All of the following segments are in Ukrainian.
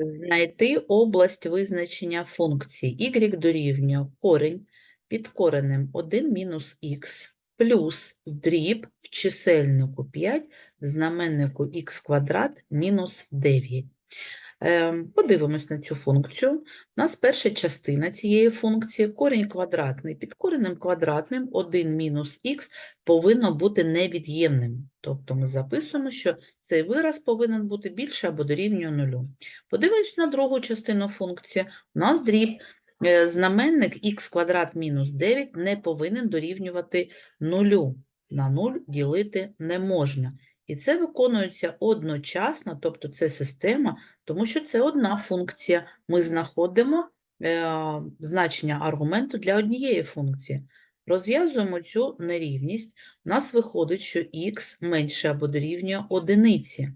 Знайти область визначення функції y дорівнює корень під коренем 1 мінус х плюс дріб в чисельнику 5 в знаменнику х квадрат мінус 9. Ем, Подивимось на цю функцію. У нас перша частина цієї функції корінь квадратний. Під коренем квадратним 1 мінус х повинно бути невід'ємним. Тобто ми записуємо, що цей вираз повинен бути більше або дорівнює нулю. Подивимось на другу частину функції. У нас дріб е, знаменник х квадрат мінус 9 не повинен дорівнювати нулю. На 0 ділити не можна. І це виконується одночасно, тобто це система, тому що це одна функція. Ми знаходимо е, значення аргументу для однієї функції. Розв'язуємо цю нерівність. У нас виходить, що х менше або дорівнює одиниці,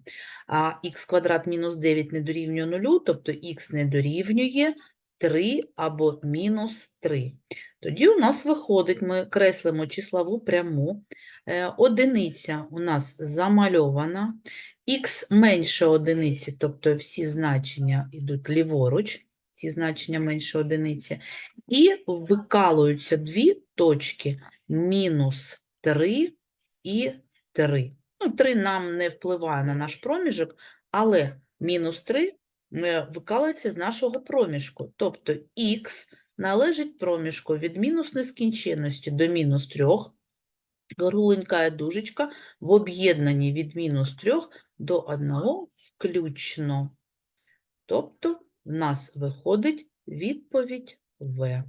а х квадрат мінус 9 не дорівнює нулю, тобто х не дорівнює 3 або мінус 3. Тоді у нас виходить, ми креслимо числову пряму, Е, Одиниця у нас замальована, х менше одиниці, тобто всі значення йдуть ліворуч, ці значення менше одиниці, і викалуються дві точки мінус 3 і 3. Ну, 3 нам не впливає на наш проміжок, але мінус 3 е, викалується з нашого проміжку, тобто х належить проміжку від мінус нескінченності до мінус 3, кругленька дужечка в об'єднанні від мінус 3 до 1 включно. Тобто в нас виходить відповідь В.